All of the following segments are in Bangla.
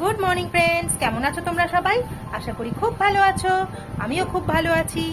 গুড মর্নিং ফ্রেন্ডস কেমন আছো তোমরা সবাই? আশা করি খুব ভালো আছো। আমিও খুব ভালো আছি।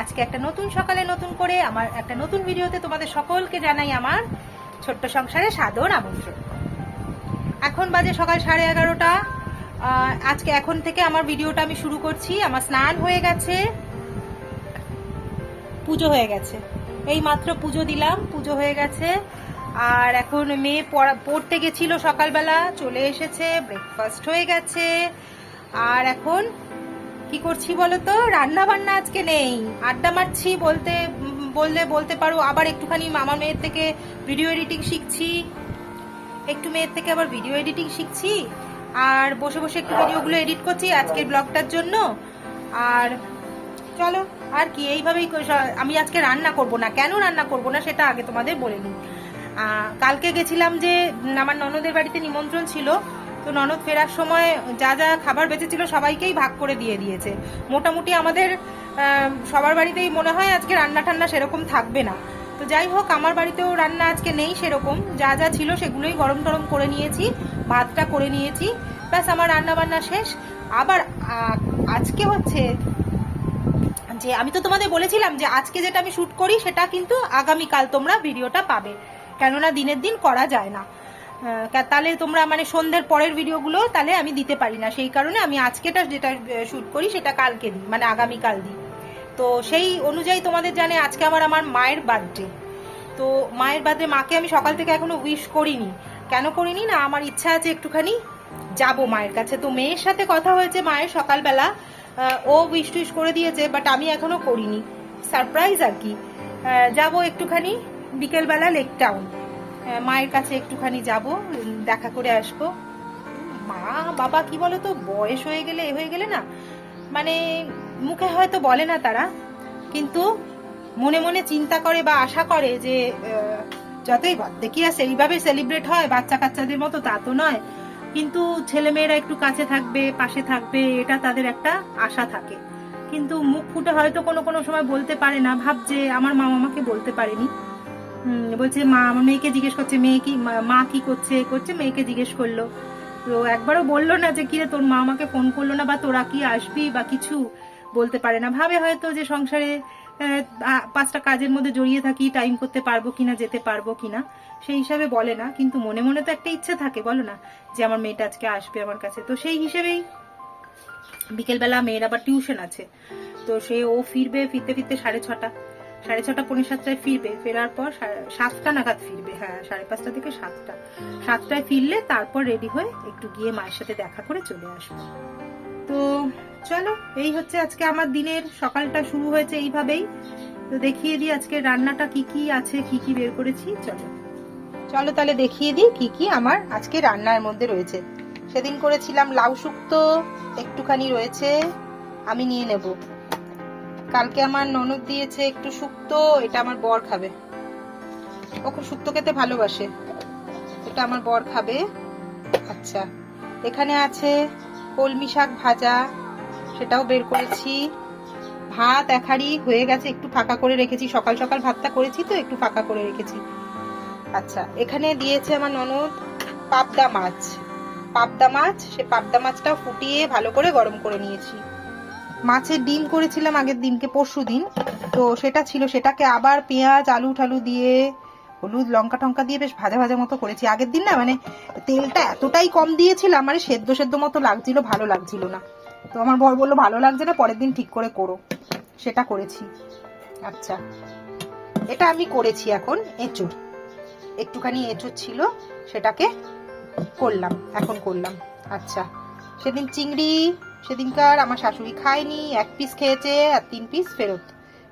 আজকে একটা নতুন সকালে নতুন করে আমার একটা নতুন ভিডিওতে তোমাদের সকলকে জানাই আমার ছোট্ট সংসারে সাদর আমন্ত্রণ। এখন বাজে সকাল সাড়ে এগারোটা। আজকে এখন থেকে আমার ভিডিওটা আমি শুরু করছি। আমার স্নান হয়ে গেছে। পুজো হয়ে গেছে। এই মাত্র পুজো দিলাম। পুজো হয়ে গেছে। আর এখন মেয়ে পড়া- পড়তে গেছিল সকালবেলা, চলে এসেছে ব্রেকফাস্ট হয়ে গেছে। আর এখন কি করছি বলো তো রান্না বান্না আজকে নেই। আড্ডা মারছি বলতে, বললে বলতে পারো, আবার একটুখানি মামা মেয়ের থেকে ভিডিও এডিটিং শিখছি। একটু মেয়ের থেকে আবার ভিডিও এডিটিং শিখছি। আর বসে বসে একটু ভিডিওগুলো এডিট করছি আজকের ব্লগটার জন্য। আর চলো, আর কি, এইভাবেই আমি আজকে রান্না করব না। কেন রান্না করব না সেটা আগে তোমাদের বলে নিই। কালকে গেছিলাম যে আমার ননদের বাড়িতে নিমন্ত্রণ ছিল। তো ননদ ফেরার সময় যা যা খাবার বেঁচেছিল সবাইকেই ভাগ করে দিয়ে দিয়েছে। মোটামুটি আমাদের সবার বাড়িতেই মনে হয় আজকে রান্না টান্না সেরকম থাকবে না। তো যাই হোক, আমার বাড়িতেও রান্না আজকে নেই সেরকম। যা যা ছিল সেগুলোই গরম টরম করে নিয়েছি, ভাতটা করে নিয়েছি। ব্যাস, আমার রান্না বান্না শেষ। আবার আজকে হচ্ছে যে, আমি তো তোমাদের বলেছিলাম যে, আজকে যেটা আমি শুট করি সেটা কিন্তু আগামীকাল তোমরা ভিডিওটা পাবে। কেননা দিনের দিন করা যায় না। তাহলে তোমরা মানে সন্ধ্যের পরের ভিডিওগুলো তাহলে আমি দিতে পারি না। সেই কারণে আমি আজকেটা যেটা শুট করি সেটা কালকে দিই মানে আগামীকাল দিই। তো সেই অনুযায়ী তোমাদের জানে আজকে আমার আমার মায়ের বার্থডে তো মায়ের বার্থডে মাকে আমি সকাল থেকে এখনও উইশ করিনি। কেন করিনি না? আমার ইচ্ছা আছে একটুখানি যাব মায়ের কাছে। তো মেয়ের সাথে কথা হয়েছে মায়ের সকালবেলা। ও উইশ টুইশ করে দিয়েছে বাট আমি এখনও করিনি। সারপ্রাইজ আর কি। যাব একটুখানি। বিকেলবেলা লেক টাউন। মায়ের কাছে একটুখানি যাব, দেখা করে আসব। মা, বাবা, কি বলো তো বয়স হয়ে গেলে, এ হয়ে গেলে না মানে মুখে হয়তো বলে না তারা, কিন্তু মনে মনে চিন্তা করে বা আশা করে যে যতই কি আছে এইভাবে সেলিব্রেট হয় বাচ্চা কাচ্চাদের মতো তা তো নয়, কিন্তু ছেলেমেয়েরা একটু কাছে থাকবে, পাশে থাকবে, এটা তাদের একটা আশা থাকে। কিন্তু মুখ ফুটে হয়তো কোনো কোনো সময় বলতে পারে না ভাব যে আমার মা আমাকে বলতে পারেনি। বলছে মা, আমার মেয়েকে জিজ্ঞেস করছে, মেয়ে কি, মা- কি করছে করছে, মেয়েকে জিজ্ঞেস করল। তো একবারও বলল না যে, কিরে তোর মা আমাকে ফোন করল না বা তোরা কি আসবি বা কিছু? বলতে পারে না। ভাবে হয়তো যে সংসারে পাঁচটা কাজের মধ্যে জড়িয়ে থাকি টাইম করতে পারব কিনা, যেতে পারব কিনা, সেই হিসাবে বলে না। কিন্তু মনে মনে তো একটা ইচ্ছে থাকে, বলো না, যে আমার মেয়েটা আজকে আসবে আমার কাছে। তো সেই হিসেবেই বিকেলবেলা মেয়ের আবার টিউশন আছে। তো সে ও ফিরবে, ফিরতে ফিরতে সাড়ে ছটা। সাড়ে ছটা, পৌনে সাতটায় ফিরবে। ফেরার পর সাতটা নাগাদ ফিরবে। হ্যাঁ সাড়ে পাঁচটা থেকে সাতটা। সাতটায় ফিরলে তারপর রেডি হয়ে একটু গিয়ে মায়ের সাথে দেখা করে চলে আসব। তো চলো, এই হচ্ছে আজকে আমার দিনের সকালটা শুরু হয়েছে এইভাবেই। তো দেখিয়ে দিই আজকে রান্নাটা কি কি আছে, কি কি বের করেছি। চলো। চলো তাহলে দেখিয়ে দিই কি কি আমার আজকে রান্নার মধ্যে রয়েছে। সেদিন করেছিলাম লাউ শুক্তো, একটুখানি রয়েছে, আমি নিয়ে নেব। কালকে আমার ননদ দিয়েছে একটু শুক্তো, এটা আমার বর খাবে। ও খুব শুক্তো খেতে ভালোবাসে। এটা আমার বর খাবে। আচ্ছা এখানে আছে কলমি শাক ভাজা, সেটাও বের করেছি। ভাত একারি হয়ে গেছে, একটু ফাঁকা করে রেখেছি। সকাল সকাল ভাতটা করেছি তো, একটু ফাঁকা করে রেখেছি। আচ্ছা এখানে দিয়েছে আমার ননদ পাবদা মাছ। পাবদা মাছ, সে পাবদা মাছটা ফুটিয়ে ভালো করে গরম করে নিয়েছি। মাছের ডিম করেছিলাম আগের দিনকে, পরশু দিন। তো সেটা ছিল, সেটাকে আবার পেঁয়াজ, আলু ঠালু দিয়ে, হলুদ, লঙ্কা টঙ্কা দিয়ে বেশ ভাজা ভাজা মতো করেছি। আগের দিন না মানে তেলটা এতটাই কম দিয়েছিলাম মানে সেদ্ধ সেদ্ধ মতো লাগছিল, ভালো লাগছিল না। তো আমার বর বলল, ভালো লাগছে না, পরের দিন ঠিক করে করো। সেটা করেছি। আচ্ছা। এটা আমি করেছি এখন এঁচুর একটুখানি এঁচুর ছিল, সেটাকে করলাম, এখন করলাম। আচ্ছা। সেদিন চিংড়ি সেদিনকার আমার শাশুড়ি খায়নি, এক পিস খেয়েছে আর তিন পিস ফেরত।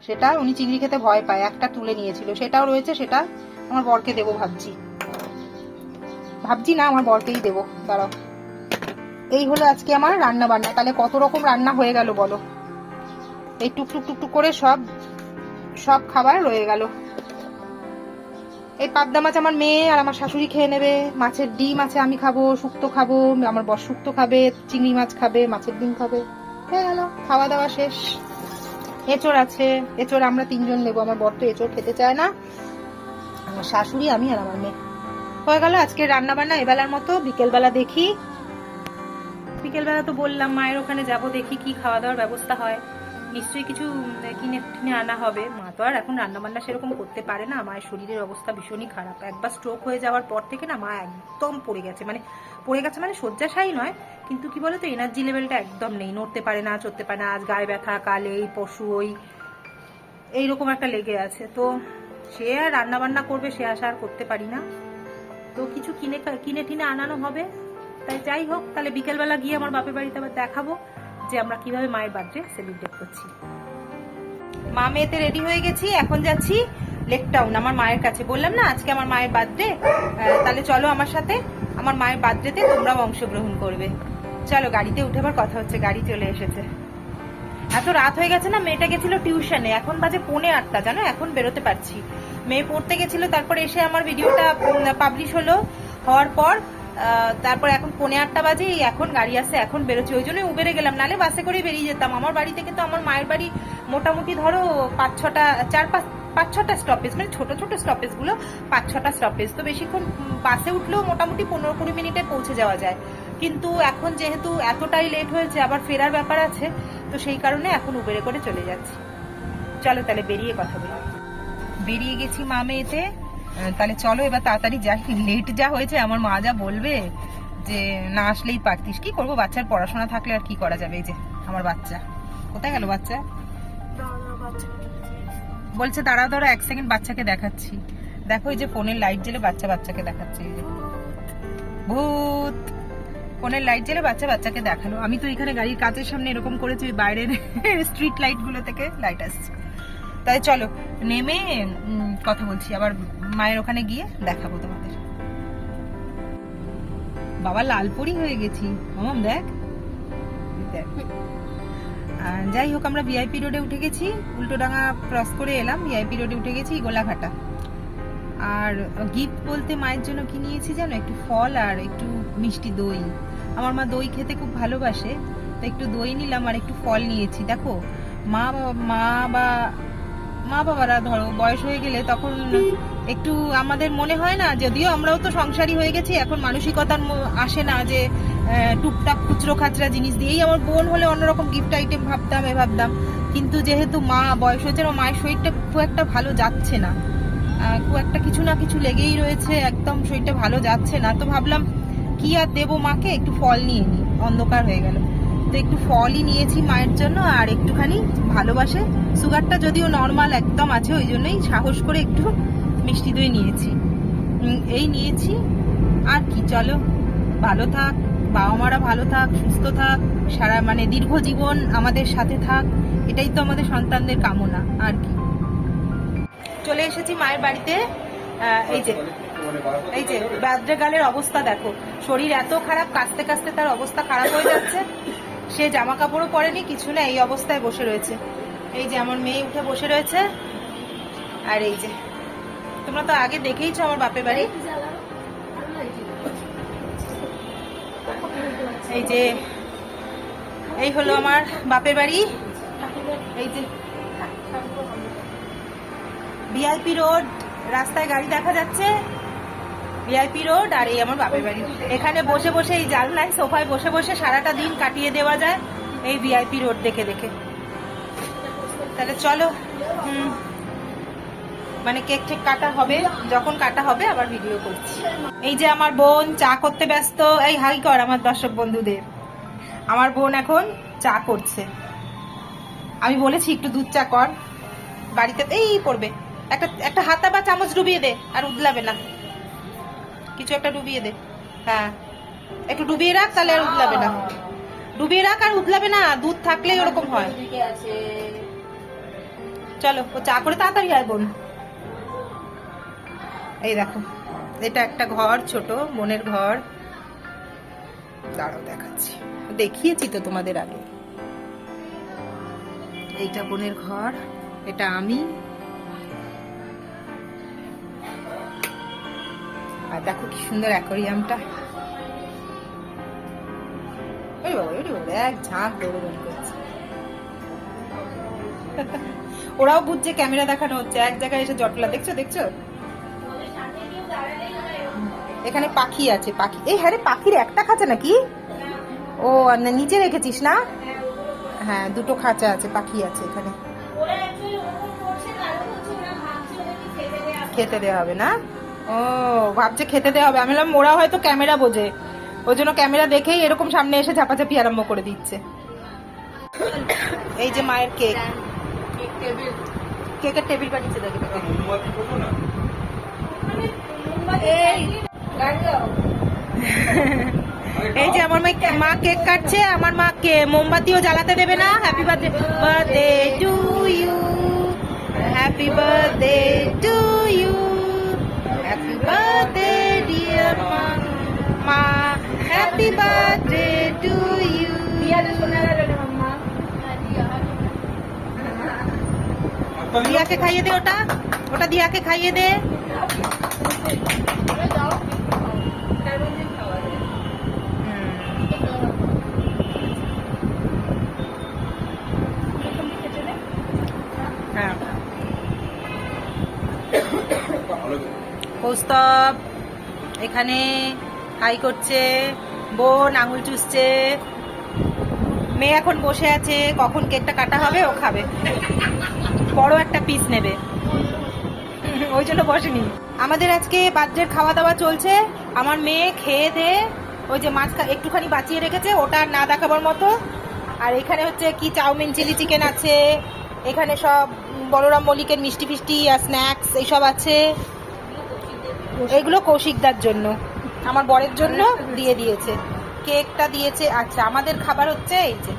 সেটা উনি চিংড়ি খেতে ভয় পায়, একটা তুলে নিয়েছিল। সেটাও রয়েছে, সেটা আমার বরকে দেবো ভাবছি। ভাবছি না, আমার বরকেই দেবো, দাঁড়াও। এই হলো আজকে আমার রান্না বান্না তাহলে কত রকম রান্না হয়ে গেল বলো? এই টুকটুক টুকটুক করে সব সব খাবার রয়ে গেল। এই পাবদা মাছ আমার মেয়ে আর আমার শাশুড়ি খেয়ে নেবে। মাছের ডিম আছে, আমি খাব, শুক্তো খাব, আমার বর শুক্তো খাবে, চিংড়ি মাছ খাবে, মাছের ডিম খাবে। হয়ে গেল, খাওয়া দাওয়া শেষ। এঁচড় আছে, এঁচড় আমরা তিনজন নেব। আমার বর তো এঁচড় খেতে চায় না। আমার শাশুড়ি, আমি আর আমার মেয়ে। হয়ে গেল আজকে রান্না বান্না এবেলার মতো বিকেলবেলা দেখি। বিকেলবেলা তো বললাম, মায়ের ওখানে যাব, দেখি কি খাওয়া দাওয়ার ব্যবস্থা হয়। নিশ্চয়ই কিছু কিনে টিনে আনা হবে। মা তো আর এখন রান্নাবান্না সেরকম করতে পারে না। মায়ের শরীরের অবস্থা ভীষণই খারাপ। একবার স্ট্রোক হয়ে যাওয়ার পর থেকে না মা একদম পড়ে গেছে। মানে পড়ে গেছে মানে শয্যাশায়ী নয়, কিন্তু কি বলতো এনার্জি লেভেলটা একদম নেই। নড়তে পারে না, চড়তে পারে না। আজ গায়ে ব্যথা, কাল এই পশু ওই। এইরকম একটা লেগে আছে। তো সে আর রান্নাবান্না করবে, সে আশা আর করতে পারি না। তো কিছু কিনে কিনে টিনে আনানো হবে। তাই যাই হোক, তাহলে বিকেলবেলা গিয়ে আমার বাপের বাড়িতে আবার দেখাবো। যে আমরা কীভাবে মায়ের বার্থডে সেলিব্রেট করছি। মা মেয়েতে রেডি হয়ে গেছি, এখন যাচ্ছি লেক টাউন আমার মায়ের কাছে। বললাম না, আজকে আমার মায়ের বার্থডে তাহলে চলো আমার সাথে, আমার মায়ের বার্থডেতে তোমরাও অংশগ্রহণ করবে। চলো, গাড়িতে উঠে আবার কথা হচ্ছে, গাড়ি চলে এসেছে। এত রাত হয়ে গেছে না, মেয়েটা গেছিল টিউশনে এখন বাজে পৌনে আটটা, জানো? এখন বেরোতে পারছি। মেয়ে পড়তে গেছিল, তারপর এসে আমার ভিডিওটা পাবলিশ হলো, হওয়ার পর তারপর এখন পৌনে আটটা বাজে এখন গাড়ি আসে এখন বেরোচ্ছি। ওই জন্যই উবেরে গেলাম নালে বাসে করে বেরিয়ে যেতাম। আমার বাড়ি থেকে তো আমার মায়ের বাড়ি মোটামুটি ধরো পাঁচ ছটা চার পাঁচ পাঁচ ছটা স্টপেজ মানে ছোট ছোট স্টপেজগুলো পাঁচ ছটা স্টপেজ তো বেশিক্ষণ বাসে উঠলেও মোটামুটি পনেরো কুড়ি মিনিটে পৌঁছে যাওয়া যায়। কিন্তু এখন যেহেতু এতটাই লেট হয়েছে আবার ফেরার ব্যাপার আছে তো সেই কারণে এখন উবেরে করে চলে যাচ্ছি। চলো তাহলে বেরিয়ে কথা বলি। বেরিয়ে গেছি মা মেয়েতে। আহ, তাহলে চলো এবার তাড়াতাড়ি যাই। লেট যা হয়েছে, আমার মা যা বলবে যে, না আসলেই পারতিস। কি করব? বাচ্চার পড়াশোনা থাকলে আর কি করা যাবে এই যে, আমার বাচ্চা। কোথায় গেল বাচ্চা? বলছে দাঁড়া দাঁড়া এক সেকেন্ড বাচ্চাকে দেখাচ্ছি। দেখো এই যে ফোনের লাইট জ্বেলে বাচ্চা বাচ্চাকে দেখাচ্ছে ভূত! ফোনের লাইট জ্বেলে বাচ্চা বাচ্চাকে দেখাল। আমি তো এখানে গাড়ির কাচের সামনে এরকম করেছি বাইরের স্ট্রিট লাইটগুলো থেকে লাইট আসছে। তাই চলো, নেমে কথা বলছি, আবার মায়ের ওখানে গিয়ে দেখাবো তোমাদের। বাবা লালপুরি হয়ে গেছি। মামাম, দেখ। দেখ। যাই হোক, আমরা ভিআইপি রোডে উঠে গেছি। উল্টোডাঙ্গা ক্রস করে এলাম, ভিআইপি রোডে উঠে গেছি, গোলাঘাটা। আর গিফট বলতে মায়ের জন্য কি নিয়েছি জানো? একটু ফল আর একটু মিষ্টি দই। আমার মা দই খেতে খুব ভালোবাসে, তো একটু দই নিলাম আর একটু ফল নিয়েছি। দেখো, মা বা- মা বা মা বাবারা ধরো, বয়স হয়ে গেলে তখন একটু আমাদের মনে হয় না, যদিও আমরাও তো সংসারী হয়ে গেছি, এখন মানসিকতার আসে না যে টুকটাক খুচরো খাচরা জিনিস দিয়েই আমার বোন হলে অন্যরকম গিফট আইটেম ভাবতাম, এ ভাবতাম। কিন্তু যেহেতু মা বয়স হয়েছে, আমার মায়ের শরীরটা খুব একটা ভালো যাচ্ছে না। খুব একটা কিছু না কিছু লেগেই রয়েছে, একদম শরীরটা ভালো যাচ্ছে না। তো ভাবলাম, কি আর দেবো মাকে? একটু ফল নিয়ে নিই। অন্ধকার হয়ে গেল। তো একটু ফলই নিয়েছি মায়ের জন্য, আর একটুখানি ভালোবাসে। সুগারটা যদিও নর্মাল একদম আছে, ওই জন্যই সাহস করে একটু মিষ্টি দই নিয়েছি। এই নিয়েছি। আর কি, চলো। ভালো থাক বাবা মারা ভালো থাক, সুস্থ থাক, সারা মানে দীর্ঘ জীবন আমাদের সাথে থাক, এটাই তো আমাদের সন্তানদের কামনা, আর কি। চলে এসেছি মায়ের বাড়িতে। এই যে এই যে বাদ্রে গালের অবস্থা দেখো। শরীর এত খারাপ কাস্তে কাস্তে তার অবস্থা খারাপ হয়ে যাচ্ছে। সে জামা কাপড়ও পরেনি, কিছু না, এই অবস্থায় বসে রয়েছে। এই যে আমার মেয়ে উঠে বসে রয়েছে, আর এই যে। তোমরা তো আগে দেখেইছ আমার বাপের বাড়ি। এই যে, এই হলো আমার বাপের বাড়ি। এই যে, ভিআইপি রোড, রাস্তায় গাড়ি দেখা যাচ্ছে। ভিআইপি রোড আর এই আমার বাপের বাড়ি। এখানে বসে বসে এই জানলায়, সোফায় বসে বসে সারাটা দিন কাটিয়ে দেওয়া যায় এই ভিআইপি রোড দেখে দেখে। তাহলে চলো মানে কেক টেক কাটা হবে, যখন কাটা হবে আবার ভিডিও করছি। এই যে আমার বোন চা করতে ব্যস্ত, এই হাই কর আমার দর্শক বন্ধুদের। আমার বোন এখন চা করছে। আমি বলেছি একটু দুধ চা কর, বাড়িতে এই পড়বে। একটা একটা হাতা বা চামচ ডুবিয়ে দে, আর উদলাবে না। কিছু একটা ডুবিয়ে দে। হ্যাঁ। একটু ডুবিয়ে রাখ, তাহলে আর উদলাবে না। ডুবিয়ে রাখ আর উদলাবে না, দুধ থাকলেই ওরকম হয়। চলো, ও চা করে তাড়াতাড়ি আয় বোন। এই দেখো, এটা একটা ঘর ছোট, বোনের ঘর। দাঁড়াও দেখাচ্ছি। দেখিয়েছি তো তোমাদের আগে। এইটা বোনের ঘর, এটা আমি। আর দেখো কি সুন্দর অ্যাকোরিয়ামটা। ওই বাবা ওই বাবা, এক ঝাঁক দৌড়দৌড়ি করছে। ওরাও বুঝছে, ক্যামেরা দেখানো হচ্ছে। এক জায়গায় এসে জটলা, দেখছ দেখছ? এখানে পাখি আছে, পাখি। এই হ্যাঁ পাখির একটা খাঁচা নাকি? ও নিচে রেখেছিস না? হ্যাঁ দুটো খাঁচা আছে, পাখি আছে এখানে। খেতে দেওয়া হবে না? ও ভাবছে খেতে দেওয়া হবে। আমি বললাম ওরা হয়তো ক্যামেরা বোঝে। ওই জন্য ক্যামেরা দেখেই এরকম সামনে এসে ঝাপাঝাপি আরম্ভ করে দিচ্ছে। এই যে মায়ের কেক। কেকের টেবিল বানিয়েছে এই যে আমার মা মা কেক কাটছে আমার মা কে মোমবাতিও জ্বালাতে দেবে না। Happy birthday birthday to you happy birthday to you happy birthday dear মা মা হ্যাপি বার্থডে টু দিয়াকে খাইয়ে দে ওটা। ওটা দিয়াকে খাইয়ে দে। কৌস্তব এখানে হাই করছে, বোন আঙুল চুষছে। মেয়ে এখন বসে আছে, কখন কেকটা কাটা হবে ও খাবে। বড় একটা পিস নেবে। ওই জন্য বসেনি। আমাদের আজকে বার্থডের খাওয়া দাওয়া চলছে। আমার মেয়ে খেয়ে দে, ওই যে মাছ একটুখানি বাঁচিয়ে রেখেছে, ওটা না দেখাবার মতো। আর এখানে হচ্ছে কি চাউমিন, চিলি চিকেন আছে। এখানে সব বলরাম মল্লিকের মিষ্টি ফিষ্টি আর স্ন্যাক্স এইসব আছে। এগুলো কৌশিকদার জন্য। আমার বরের জন্য দিয়ে দিয়েছে। কেকটা দিয়েছে। আচ্ছা আমাদের খাবার হচ্ছে এই যে।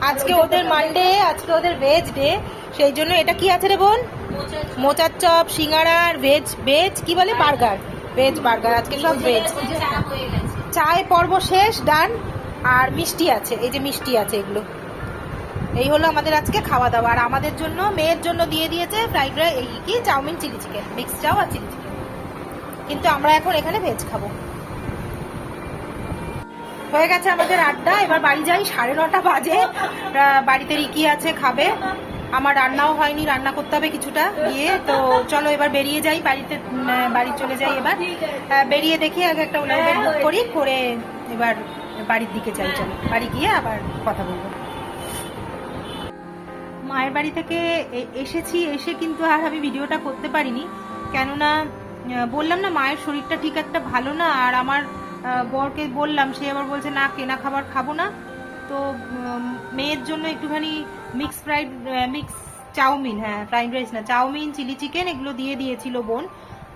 আজকে ওদের মানডে আজকে ওদের ভেজ ডে সেই জন্য এটা কি আছে রে বোন? মোচার চপ। সিঙ্গারা আর ভেজ ভেজ কি বলে? বার্গার ভেজ বার্গার আজকে সব ভেজ চায় পর্ব শেষ ডান আর মিষ্টি আছে এই যে মিষ্টি আছে এগুলো। এই হলো আমাদের আজকে খাওয়া দাওয়া। আর আমাদের জন্য মেয়ের জন্য দিয়ে দিয়েছে ফ্রাইড রাইস এই কি? চাউমিন চিলি চিকেন মিক্স চাও আর চিলি চিকেন কিন্তু আমরা এখন এখানে ভেজ খাব। হয়ে গেছে আমাদের আড্ডা, এবার বাড়ি যাই, সাড়ে নটা বাজে। বাড়িতে রিকি আছে, খাবে। আমার রান্নাও হয়নি, রান্না করতে হবে কিছুটা গিয়ে তো চলো এবার বেরিয়ে যাই, বাড়িতে বাড়ি চলে যাই এবার। বেরিয়ে দেখি আগে একটা উবের বুক করি, করে এবার বাড়ির দিকে যাই, চলো। বাড়ি গিয়ে আবার কথা বলব। মায়ের বাড়ি থেকে এসেছি, এসে কিন্তু আর আমি ভিডিওটা করতে পারিনি। কেননা বললাম না, মায়ের শরীরটা ঠিক একটা ভালো না, আর আমার বরকে বললাম, সে আবার বলছে, না, কেনা খাবার খাব না। তো মেয়ের জন্য একটুখানি মিক্স ফ্রাইড মিক্স চাউমিন হ্যাঁ ফ্রাইড রাইস না, চাউমিন চিলি চিকেন এগুলো দিয়ে দিয়েছিল বোন।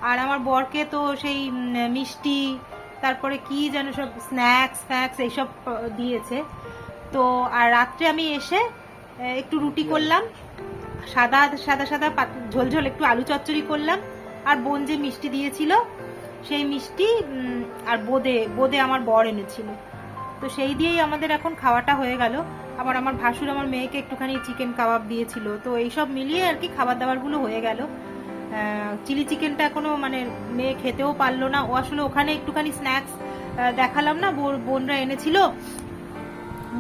আর আমার বরকে তো সেই মিষ্টি, তারপরে কি যেন সব স্ন্যাক্স ফ্যাক্স এইসব দিয়েছে। তো, আর রাত্রে আমি এসে একটু রুটি করলাম, সাদা সাদা সাদা পাত- ঝোল ঝোল, একটু আলু চচ্চড়ি করলাম। আর বোন যে মিষ্টি দিয়েছিল, সেই মিষ্টি আর বোদে বোদে আমার বর এনেছিল। তো সেই দিয়েই আমাদের এখন খাওয়াটা হয়ে গেল। আবার আমার ভাসুর আমার মেয়েকে একটুখানি চিকেন কাবাব দিয়েছিল। তো এইসব মিলিয়ে আর কি খাবার দাবারগুলো হয়ে গেল। চিলি চিকেনটা এখনও মানে মেয়ে খেতেও পারল না। ও আসলে ওখানে একটুখানি স্ন্যাক্স দেখালাম না বোনরা এনেছিল।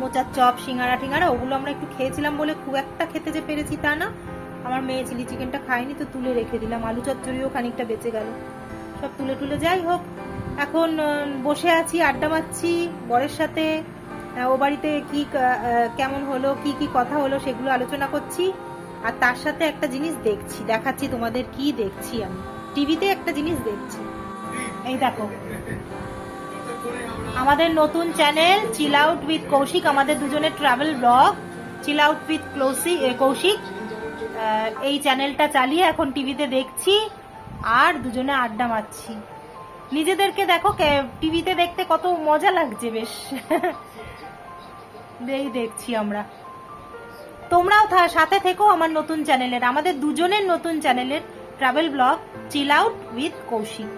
মোচার চপ, সিঙ্গারা, টিঙ্গারা, ওগুলো আমরা একটু খেয়েছিলাম বলে খুব একটা খেতে যে পেরেছি তা না। আমার মেয়ে চিলি চিকেনটা খায়নি তো তুলে রেখে দিলাম। আলু চচ্চড়িও খানিকটা বেঁচে গেল। সব তুলে তুলে যাই হোক, এখন বসে আছি, আড্ডা মারছি, বরের সাথে ও বাড়িতে কি কেমন হলো, কি কি কথা হলো সেগুলো আলোচনা করছি। আর তার সাথে একটা জিনিস দেখছি, দেখাচ্ছি তোমাদের কি দেখছি আমি। টিভিতে একটা জিনিস দেখছি। এই দেখো। আমাদের নতুন channel chill out with Koushik, আমাদের দুজনের travel vlog, chill out with Koushik. এই চ্যানেলটা চালিয়ে এখন টিভিতে দেখছি আর দুজনে আড্ডা মারছি। নিজেদেরকে দেখো টিভিতে দেখতে কত মজা লাগছে বেশ। এই দেখছি আমরা। তোমরাও সাথে থেকো আমার নতুন চ্যানেলের, আমাদের দুজনের নতুন চ্যানেলের travel vlog, chill out with Koushik.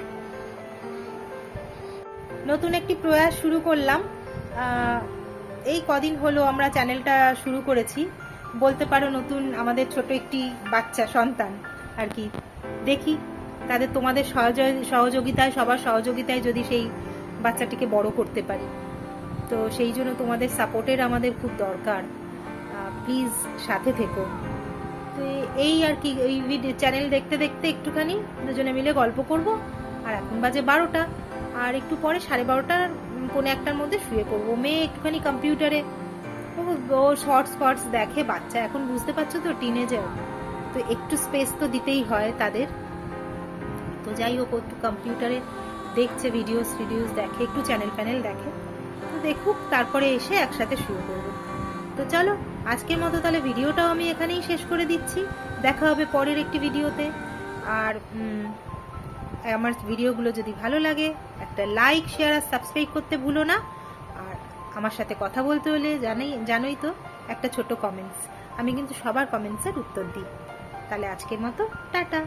নতুন একটি প্রয়াস শুরু করলাম। এই কদিন হলো আমরা চ্যানেলটা শুরু করেছি। বলতে পারো নতুন আমাদের ছোট একটি বাচ্চা, সন্তান আর কি। দেখি তাদের তোমাদের সহযোগ- সহযোগিতায়, সবার সহযোগিতায় যদি সেই বাচ্চাটিকে বড় করতে পারি। তো সেই জন্য তোমাদের সাপোর্টের আমাদের খুব দরকার। প্লিজ সাথে থেকো। তো এই আর কি, এই ভিডিও চ্যানেল দেখতে দেখতে একটুখানি দুজনে মিলে গল্প করব। আর এখন বাজে বারোটা। আর একটু পরে সাড়ে বারোটার পৌনে একটার মধ্যে শুয়ে পড়ব। মেয়ে একটুখানি কম্পিউটারে ও শর্টস ফর্টস দেখে বাচ্চা। এখন বুঝতে পারছ তো টিনেজার তো একটু স্পেস তো দিতেই হয় তাদের। তো যাই হোক একটু কম্পিউটারে দেখছে ভিডিওস ভিডিওস দেখে, একটু চ্যানেল প্যানেল দেখে। তো দেখুক, তারপরে এসে একসাথে শুরু করব। তো চলো, আজকের মতো তাহলে ভিডিওটাও আমি এখানেই শেষ করে দিচ্ছি। দেখা হবে পরের একটি ভিডিওতে আর আমার ভিডিওগুলো যদি ভালো লাগে, একটা লাইক শেয়ার আর সাবস্ক্রাইব করতে ভুলো না। আমার সাথে কথা বলতে হলে জানাই, জানোই তো, একটা ছোট কমেন্টস আমি কিন্তু সবার কমেন্টসের উত্তর দিই। তাহলে আজকের মতো, টাটা।